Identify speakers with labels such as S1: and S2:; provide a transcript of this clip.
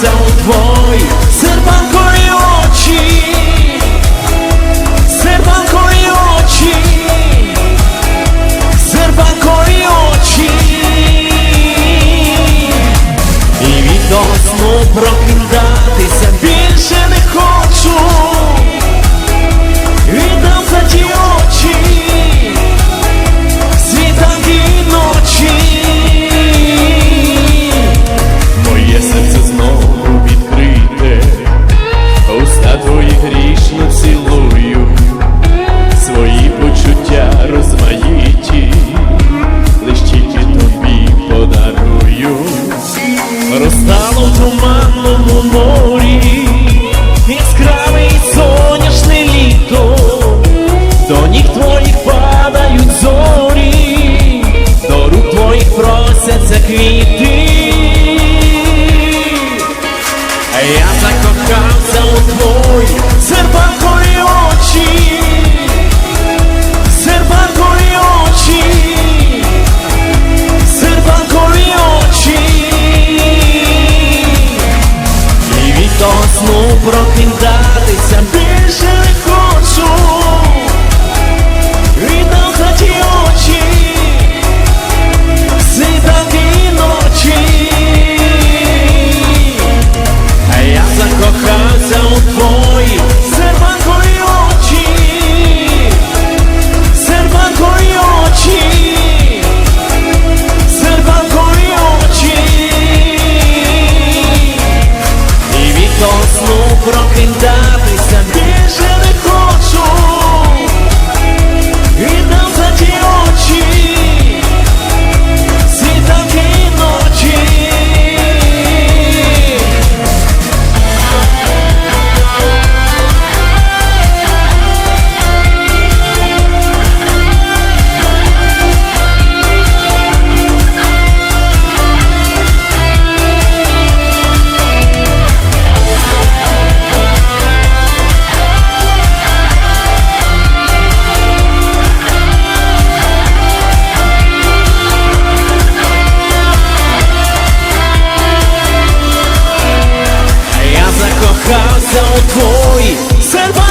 S1: дивляться у твої очі, серпанкові очі, серпанкові очі, і від сну прокидатися більше не хочу. розтало в туманному морі, яскраве і соняшне літо, до ніг твоїх падають зорі, до рук твоїх просяться квіти, я закохався у твої серпакові очі. don't worry.